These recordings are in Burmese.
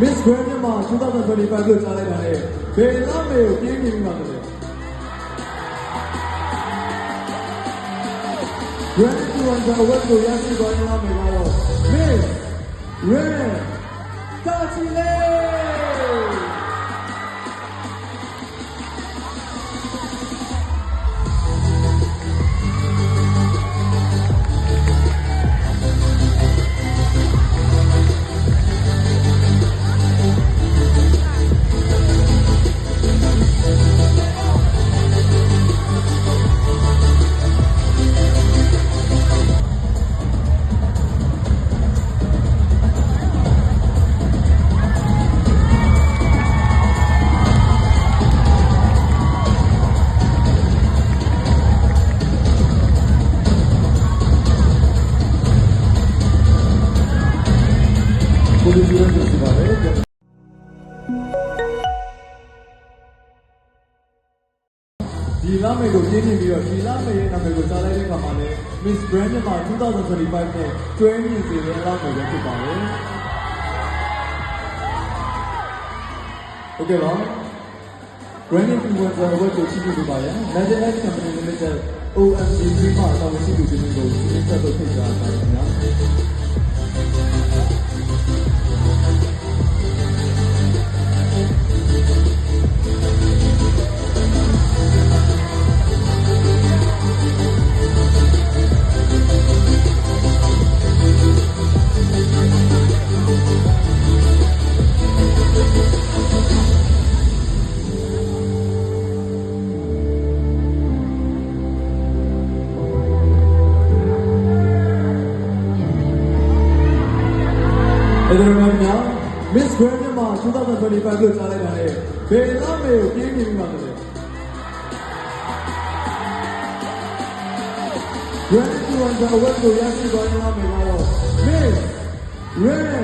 Miss Grand မြန်မာ2025လို့ကြားလိုက်တာနဲ့ဘယ်လာမေကိုပြင်းနေပြီမှာလဲ Grand Toronto Award ကိုရရှိသွားတဲ့လာမေကတော့ Miss Ren Tachile ကိုလူ ဒီလာမေကိုပြင်းနေပြီးတော့ဒီလာမေရဲ့နာမည်ကိုကြားလိုက်တဲ့အခါမှာလည်း Miss Grand မြန်မာ2025နဲ့တွဲမြင့်စေတဲ့လာမေပဲဖြစ်ပါတယ်ဟုတ်ကဲ့ပါ Grand Influencer Award ကိုချီးမြှင့်ပေးပါရန် Magic X Company Limited OMG ပြီးမှတာဝန်ရှိသူတွေကိုဒီဆက်တော့ထိတ်ကြားတာခင်ဗျာ အဲ့ဒါမှမဟုတ် Miss Grand မြန်မာ2025လို့ကြားလိုက်တာနဲ့ဘယ်လာမေကိုပြင်းနေပြီမှာလဲ Grand Toronto Award ကိုရရှိသွားတဲ့လာမေကတော့ Miss Ren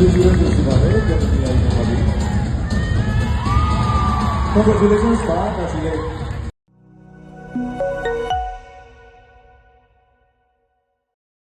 Congratulations, Bharat. Congratulations, Bharat.